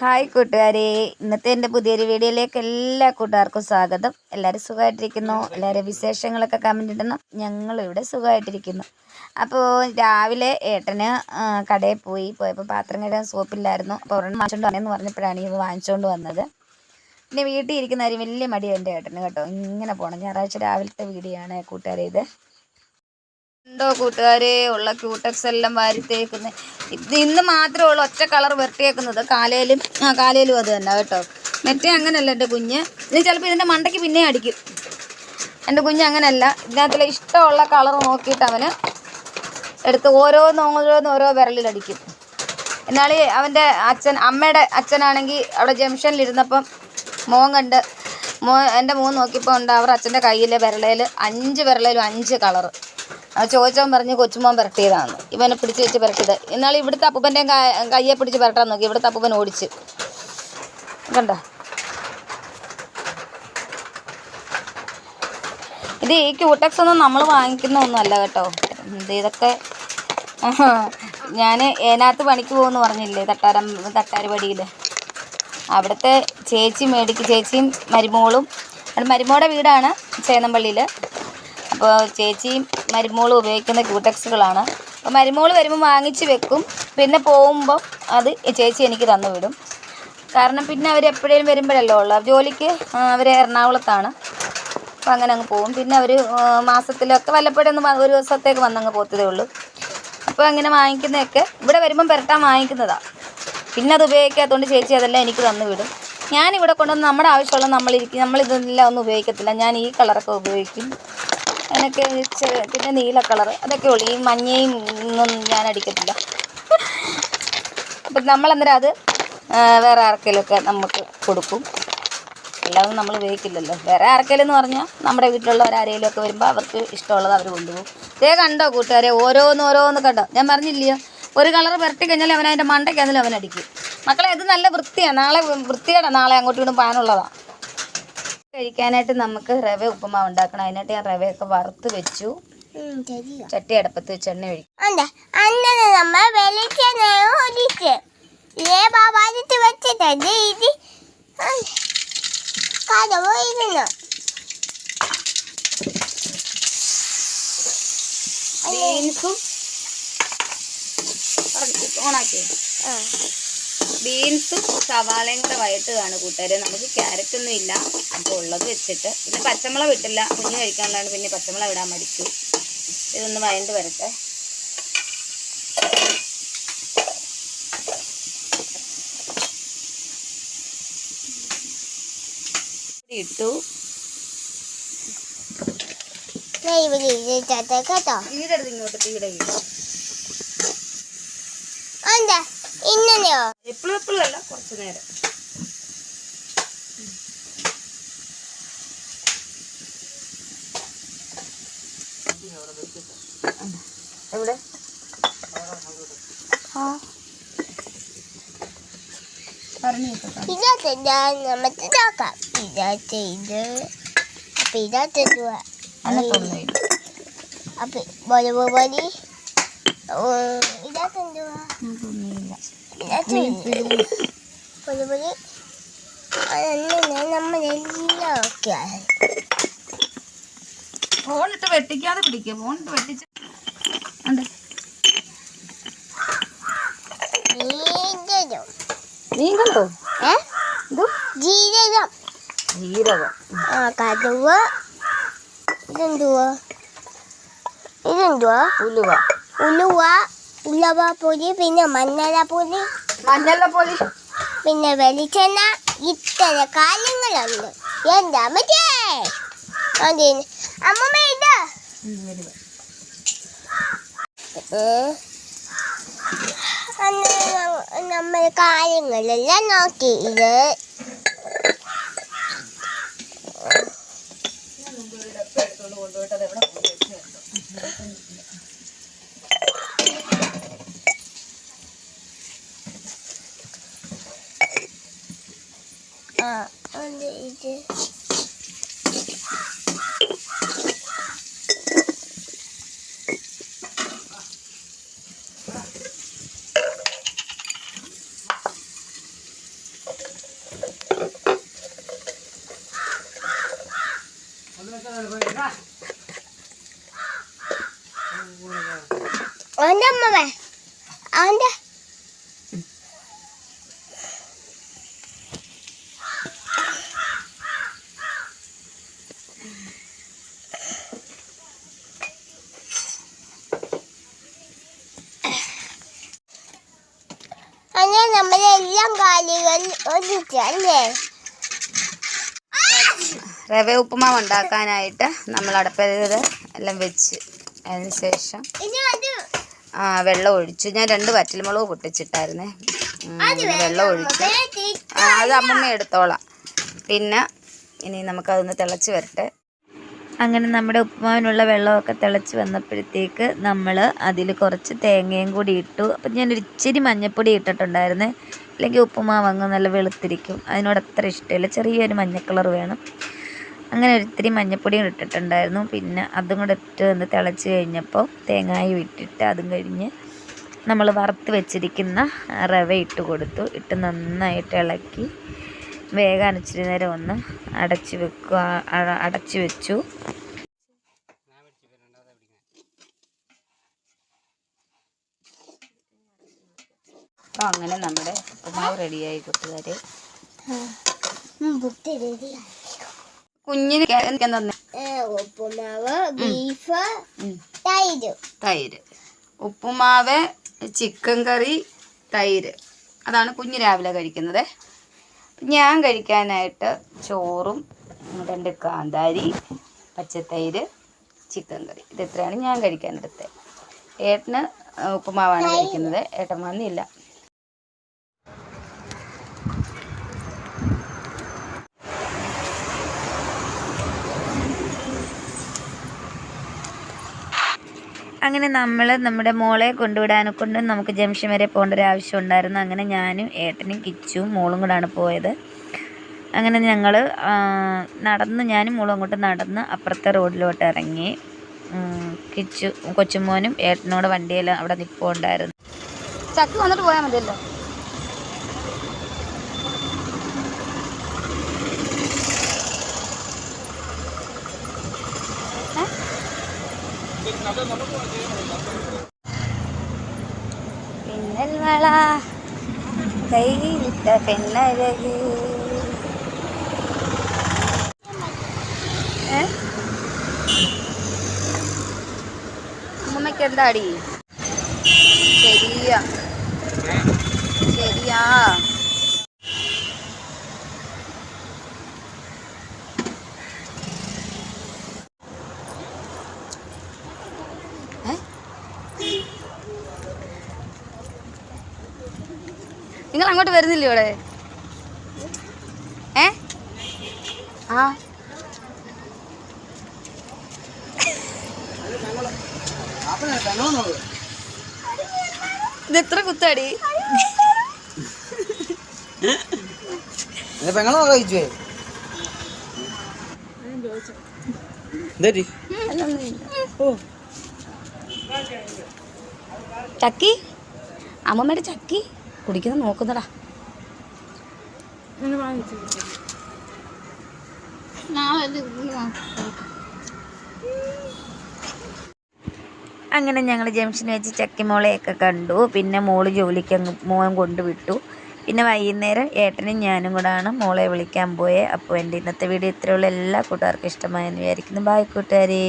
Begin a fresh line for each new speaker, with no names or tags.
Hi കൂട്ടുകാരെ. ഇന്നത്തെ എന്റെ പുതിയൊരു വീഡിയോയിലേക്ക് എല്ലാ കൂട്ടുകാർക്കും സ്വാഗതം. എല്ലാവരും സുഖമായിട്ടിരിക്കുന്നു. എല്ലാവരും വിശേഷങ്ങളൊക്കെ കമന്റ് ഇടുന്നു. ഞങ്ങളിവിടെ സുഖമായിട്ടിരിക്കുന്നു. അപ്പോൾ രാവിലെ ഏട്ടന് കടയിൽ പോയി. പോയപ്പോൾ പാത്രം കഴുകാൻ സോപ്പില്ലായിരുന്നു. അപ്പോൾ ഒരെണ്ണം വാങ്ങിച്ചോണ്ട് വന്നെന്ന് പറഞ്ഞപ്പോഴാണ് ഇത് വാങ്ങിച്ചുകൊണ്ട് വന്നത്. പിന്നെ വീട്ടിൽ ഇരിക്കുന്ന കാര്യം വലിയ മടിയാണ് എന്റെ ഏട്ടന് കേട്ടോ. ഇങ്ങനെ പോകണം ഞായറാഴ്ച രാവിലത്തെ വീഡിയോ ആണ് കൂട്ടുകാരെ ഇത്. എന്തോ കൂട്ടുകാരെ? ഉള്ള ക്യൂട്ടക്സ് എല്ലാം വാരിത്തേക്കുന്നത് ഇത് ഇന്ന് മാത്രമേ ഉള്ളൂ ഒറ്റ കളർ വെട്ടിയേക്കുന്നത്. കാലയിലും ആ കാലയിലും അത് തന്നെ കേട്ടോ. മറ്റേ അങ്ങനല്ല എന്റെ കുഞ്ഞ്. ഇത് ചിലപ്പോൾ ഇതിന്റെ മണ്ടയ്ക്ക് പിന്നെ അടിക്കും. എന്റെ കുഞ്ഞ് അങ്ങനല്ല. ഇതിനകത്തുള്ള ഇഷ്ടമുള്ള കളർ നോക്കിയിട്ട് അവന് എടുത്ത് ഓരോന്ന് ഓരോന്ന് ഓരോ വിരലിലടിക്കും എന്നാൽ അവന്റെ അച്ഛൻ അമ്മയുടെ അച്ഛനാണെങ്കിൽ അവിടെ ജംഗ്ഷനിലിരുന്നപ്പം മോൻ കണ്ട് മോ എന്റെ മോൻ നോക്കിയപ്പോൾ ഉണ്ട് അവർ അച്ഛന്റെ കയ്യിലെ വിരളയിൽ അഞ്ച് വിരളയിലും അഞ്ച് കളറ്. ചോദിച്ചവൻ പറഞ്ഞ് കൊച്ചുമോൻ പുരട്ടിയതാണ് ഇവനെ പിടിച്ച് വെച്ച് പുരട്ടിയത്. എന്നാൽ ഇവിടുത്തെ അപ്പൂപ്പന്റെയും കയ്യെ പിടിച്ച് പുരട്ടാൻ നോക്കി. ഇവിടുത്തെ അപ്പൂപ്പൻ ഓടിച്ച്. കണ്ട? ഇത് ഈ ക്യൂടെക്സ് ഒന്നും നമ്മൾ വാങ്ങിക്കുന്ന ഒന്നുമല്ല കേട്ടോ. ഇത് ഇതൊക്കെ ഞാൻ ഏനാത്ത് പണിക്ക് പോകുമെന്ന് പറഞ്ഞില്ലേ തട്ടാരം തട്ടാരുപടിയിൽ അവിടുത്തെ ചേച്ചി മേടിക്ക് ചേച്ചിയും മരുമോളും. മരുമോടെ വീടാണ് ചേന്നമ്പള്ളിയിൽ അപ്പോൾ ചേച്ചിയും മരുമോളും ഉപയോഗിക്കുന്ന ക്യൂടെക്സുകളാണ്. അപ്പോൾ മരുമോൾ വരുമ്പോൾ വാങ്ങിച്ച് വെക്കും. പിന്നെ പോകുമ്പോൾ അത് ചേച്ചി എനിക്ക് തന്നു വിടും. കാരണം പിന്നെ അവർ എപ്പോഴേലും വരുമ്പോഴല്ലോ ഉള്ളു. ജോലിക്ക് അവർ എറണാകുളത്താണ്. അപ്പോൾ അങ്ങനെ അങ്ങ് പോകും പിന്നെ അവർ മാസത്തിലൊക്കെ വല്ലപ്പോഴും ഒന്ന് ഒരു ദിവസത്തേക്ക് വന്നങ്ങ് പോത്തതേ ഉള്ളൂ. അപ്പോൾ അങ്ങനെ വാങ്ങിക്കുന്നതൊക്കെ ഇവിടെ വരുമ്പം പുരട്ടാൻ വാങ്ങിക്കുന്നതാണ് പിന്നെ അത് ഉപയോഗിക്കാത്തതുകൊണ്ട് ചേച്ചി അതെല്ലാം എനിക്ക് തന്നു വിടും. ഞാനിവിടെ കൊണ്ടുവന്ന് നമ്മുടെ ആവശ്യമുള്ള നമ്മളിരിക്കും നമ്മളിതെല്ലാം ഒന്നും ഉപയോഗിക്കത്തില്ല. ഞാൻ ഈ കളറൊക്കെ ഉപയോഗിക്കും. എനിക്ക് പിന്നെ നീല കളർ അതൊക്കെ ഉള്ളൂ. ഈ മഞ്ഞയും ഒന്നും ഞാൻ അടിക്കത്തില്ല. അപ്പം നമ്മളന്നേരം അത് വേറെ ആർക്കെങ്കിലുമൊക്കെ നമുക്ക് കൊടുക്കും. എല്ലാതും നമ്മൾ ഉപയോഗിക്കില്ലല്ലോ. വേറെ ആർക്കെങ്കിലും എന്ന് പറഞ്ഞാൽ നമ്മുടെ വീട്ടിലുള്ളവർ ആരെങ്കിലും വരുമ്പോൾ അവർക്ക് ഇഷ്ടമുള്ളത് അവർ കൊണ്ടുപോകും. ഇതേ കണ്ടോ കൂട്ടുകാരെ ഓരോന്ന് ഓരോന്ന് കണ്ടോ? ഞാൻ പറഞ്ഞില്ലയോ? ഒരു കളർ പുരട്ടി കഴിഞ്ഞാൽ അവൻ അതിന്റെ മണ്ടയ്ക്കാണെങ്കിലും അവൻ അടിക്കും. മക്കളെ അത് നല്ല വൃത്തിയാണ് നാളെ വൃത്തിയുടെ നാളെ അങ്ങോട്ടും ഇങ്ങോട്ടും പാനുള്ളതാണ് കഴിക്കാനായിട്ട് നമുക്ക് റവ ഉപ്പുമാവ് ഉണ്ടാക്കണം. അതിനായിട്ട് ഞാൻ റവയൊക്കെ വറുത്ത് വെച്ചു. ചട്ടി അടപ്പത്ത് വെച്ച് എണ്ണ ഒഴിക്കും.
ഉണ്ട് അന്നേരം നമ്മൾ വെളിച്ചെണ്ണ ഒഴിച്ച് ഇതേ ബാബാദിട്ട് വെച്ചിട്ടുണ്ട് ഇത് കഥവ് ഇരുന്നു
ബീൻസും ഓണാക്കി ബീൻസും സവാളയും കൂടെ വയട്ടുകയാണ് കൂട്ടുകാരെ. നമുക്ക് ക്യാരറ്റ് ഒന്നും ഇല്ല. അപ്പോൾ ഉള്ളത് വെച്ചിട്ട് പിന്നെ പച്ചമുളക് ഇട്ടില്ല. കുഞ്ഞ് കഴിക്കാനുള്ളതാണ്. പിന്നെ പച്ചമുളക് ഇടാൻ മടിച്ചു. ഇതൊന്ന് വയണ്ട് വരട്ടെ. ഇട്ടു. ഇങ്ങോട്ട്
തീടെ ഇന്നലെയോ?
എപ്പോഴും എപ്പോഴും അല്ല കുറച്ച് നേരം. എവിടെ?
ഇതത്തെ ഞാൻ നമുക്ക് നോക്കാം. ഇതത്തെ ഇത് അപ്പൊ ഇതത്തെ അപ്പൊ ബൊലി ബൊലി ഇതത്തെ എന്തുവാ അതന്നെ നമ്മളെല്ലാം ആയി.
ഫോണിട്ട് വെട്ടിക്കാതെ പിടിക്കുക ഫോണിട്ട് വെട്ടിച്ച്
ജീരകം. ജീരകം.
ജീരകം.
ആ കടുവ. ഇതെന്തുവാ? ഇതെന്തുവാ?
ഉലുവ.
ഉലുവ. ഉലവ പൊടി പിന്നെ മഞ്ഞള പൊടി
മഞ്ഞള പൊടി
പിന്നെ വെളിച്ചെണ്ണ. ഇത്തര കാര്യങ്ങളുണ്ട്. എന്താ മറ്റേ അതിന് അമ്മമ്മ ഇത്. നമ്മൾ കാര്യങ്ങളെല്ലാം നോക്കി ഇത് ആ അത് ഇത് അങ്ങനെ നമ്മളെല്ലാം കാര്യങ്ങൾ ഒന്നിച്ചല്ലേ
റവ ഉപ്പുമാവ് ഉണ്ടാക്കാനായിട്ട് നമ്മൾ അടപ്പത് എല്ലാം വെച്ച്. അതിന് ശേഷം ആ വെള്ളം ഒഴിച്ചു. ഞാൻ രണ്ട് വറ്റൽമുളക് പൊട്ടിച്ചിട്ടായിരുന്നേ. വെള്ളം ഒഴിച്ചു. ആ, അത് അമ്മമ്മ എടുത്തോളാം. പിന്നെ ഇനി നമുക്കതൊന്ന് തിളച്ച് വരട്ടെ. അങ്ങനെ നമ്മുടെ ഉപ്പുമാവിനുള്ള വെള്ളമൊക്കെ തിളച്ച് വന്നപ്പോഴത്തേക്ക് നമ്മൾ അതിൽ കുറച്ച് തേങ്ങയും കൂടി ഇട്ടു. അപ്പം ഞാനൊരു ഇച്ചിരി മഞ്ഞപ്പൊടി ഇട്ടിട്ടുണ്ടായിരുന്നേ. അല്ലെങ്കിൽ ഉപ്പുമാവ് അങ്ങ് നല്ല വെളുത്തിരിക്കും. അതിനോട് അത്ര ഇഷ്ടമില്ല. ചെറിയൊരു മഞ്ഞ കളർ വേണം. അങ്ങനെ ഒരിത്തിരി മഞ്ഞൾപ്പൊടിയും ഇട്ടിട്ടുണ്ടായിരുന്നു. പിന്നെ അതും കൂടെ ഇട്ട് ഒന്ന് തിളച്ച് കഴിഞ്ഞപ്പോൾ തേങ്ങായും ഇട്ടിട്ട് അതും കഴിഞ്ഞ് നമ്മൾ വറുത്ത് വെച്ചിരിക്കുന്ന റവ ഇട്ട് കൊടുത്തു. ഇട്ട് നന്നായിട്ട് ഇളക്കി വേഗം ഇച്ചിരി നേരം ഒന്ന് അടച്ച് വെക്കുക അടച്ചു വെച്ചു. അപ്പോൾ അങ്ങനെ നമ്മുടെ ഉപ്പുമാവ് റെഡിയായി
റെഡി
കുഞ്ഞിന് തന്നെ?
ഉപ്പുമാവ് ബീഫ് തൈര്.
തൈര്. ഉപ്പുമാവ് ചിക്കൻ കറി തൈര്. അതാണ് കുഞ്ഞ് രാവിലെ കഴിക്കുന്നത്. ഞാൻ കഴിക്കാനായിട്ട് ചോറും രണ്ട് കാന്താരി പച്ചത്തൈര് ചിക്കൻ കറി. ഇത് ഇത്രയാണ് ഞാൻ കഴിക്കാനെടുത്തത് ഏട്ടന് ഉപ്പുമാവാണ് കഴിക്കുന്നത്. ഏട്ടൻ വന്നില്ല. അങ്ങനെ നമ്മൾ നമ്മുടെ മോളെ കൊണ്ടുവിടാനെ കൊണ്ട് നമുക്ക് ജംഗ്ഷൻ വരെ പോകേണ്ട ഒരു ആവശ്യം ഉണ്ടായിരുന്നു. അങ്ങനെ ഞാനും ഏട്ടനും കിച്ചും മോളും കൂടാണ് പോയത്. അങ്ങനെ ഞങ്ങൾ നടന്ന് ഞാനും മോളും അങ്ങോട്ട് നടന്ന് അപ്പുറത്തെ റോഡിലോട്ട് ഇറങ്ങി. കിച്ചു കൊച്ചുമോനും ഏട്ടനോട് വണ്ടിയിൽ അവിടെ നിൽപ്പുണ്ടായിരുന്നു ചക്ക് വന്നിട്ട് പോയാൽ മതിയല്ലോ. പിന്നൽ വള കയ്യിലിട്ട പെണ്ണഴക്. അമ്മമ്മയ്ക്ക് എന്താടി? ശരിയാ. ശരിയാ ഏ? നിങ്ങൾ വരുന്നില്ല ഇവിടെ? ഏ? ആ. ഇത് എത്ര കുത്താടി?
പെങ്ങളെ കഴിച്ചു എന്തേറ്റി
ചക്കി. അമ്മമ്മയുടെ ചക്കി. കുടിക്കുന്ന നോക്കുന്നടാ. അങ്ങനെ ഞങ്ങൾ ജംഗ്ഷനിൽ വെച്ച് ചക്കിമോളെയൊക്കെ കണ്ടു. പിന്നെ മോൾ ജോലിക്ക് അങ്ങ് മോൻ കൊണ്ടുവിട്ടു പിന്നെ വൈകുന്നേരം ഏട്ടനും ഞാനും കൂടാണ് മോളെ വിളിക്കാൻ പോയേ. അപ്പോൾ എന്റെ ഇന്നത്തെ വീഡിയോ ഇത്രയുള്ള എല്ലാ കൂട്ടുകാർക്കും ഇഷ്ടമായെന്ന് വിചാരിക്കുന്നു. ബായ് കൂട്ടുകാരേ.